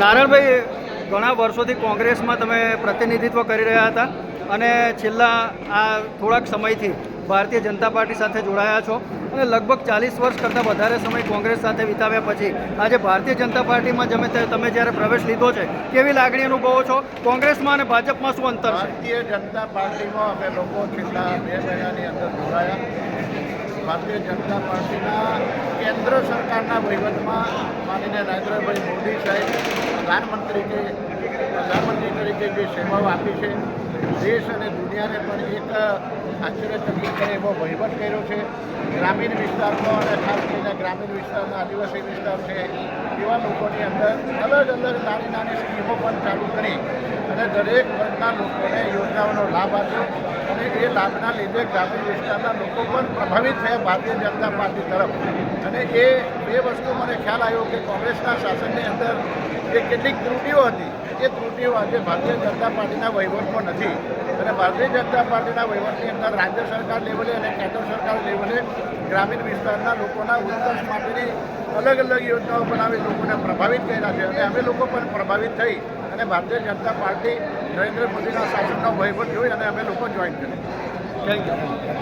નારણભાઈ, ઘણા વર્ષોથી કોંગ્રેસમાં તમે પ્રતિનિધિત્વ કરી રહ્યા હતા અને છેલ્લા આ થોડાક સમયથી ભારતીય જનતા પાર્ટી સાથે જોડાયા છો અને લગભગ ચાલીસ વર્ષ કરતાં વધારે સમય કોંગ્રેસ સાથે વિતાવ્યા પછી આજે ભારતીય જનતા પાર્ટીમાં જમે તમે જ્યારે પ્રવેશ લીધો છે, કેવી લાગણી અનુભવો છો? કોંગ્રેસમાં અને ભાજપમાં શું અંતર ભારતીય જનતા પાર્ટીમાં અમે લોકો છેલ્લા બે મહિનાની અંદર જોડાયા. ભારતીય જનતા પાર્ટીના કેન્દ્ર સરકારના વહીવટમાં માનીને નરેન્દ્રભાઈ મોદી સાહેબ પ્રધાનમંત્રી કે પ્રધાનમંત્રી તરીકે જે સેવાઓ આપી છે, દેશ અને દુનિયાને પણ એક આશ્ચર્યચકિત કરે એવો વહીવટ કર્યો છે. ગ્રામીણ વિસ્તારમાં અને ખાસ કરીને ગ્રામીણ વિસ્તારના આદિવાસી વિસ્તાર છે, એવા લોકોની અંદર અલગ અલગ નાની નાની સ્કીમો પણ ચાલુ કરી અને દરેક વર્ગના લોકોને યોજનાઓનો લાભ આપ્યો અને એ લાભના લીધે ગ્રામીણ વિસ્તારના લોકો પણ પ્રભાવિત થયા ભારતીય જનતા પાર્ટી તરફ. અને એ બે વસ્તુ મને ખ્યાલ આવ્યો કે કોંગ્રેસના શાસનની અંદર જે કેટલીક ત્રુટીઓ હતી, એ ત્રુટીઓ આજે ભારતીય જનતા પાર્ટીના વહીવટમાં નથી. અને ભારતીય જનતા પાર્ટીના વહીવટની અંદર રાજ્ય સરકાર લેવલે અને કેન્દ્ર સરકાર લેવલે ગ્રામીણ વિસ્તારના લોકોના ઉત્કર્ષ માટેની અલગ અલગ યોજનાઓ બનાવી લોકોને પ્રભાવિત કર્યા છે. અને અમે લોકો પણ પ્રભાવિત થઈ અને ભારતીય જનતા પાર્ટી નરેન્દ્ર મોદીના શાસનનો વહીવટ જોઈ અને અમે લોકો જોઈન કર્યા. Thank you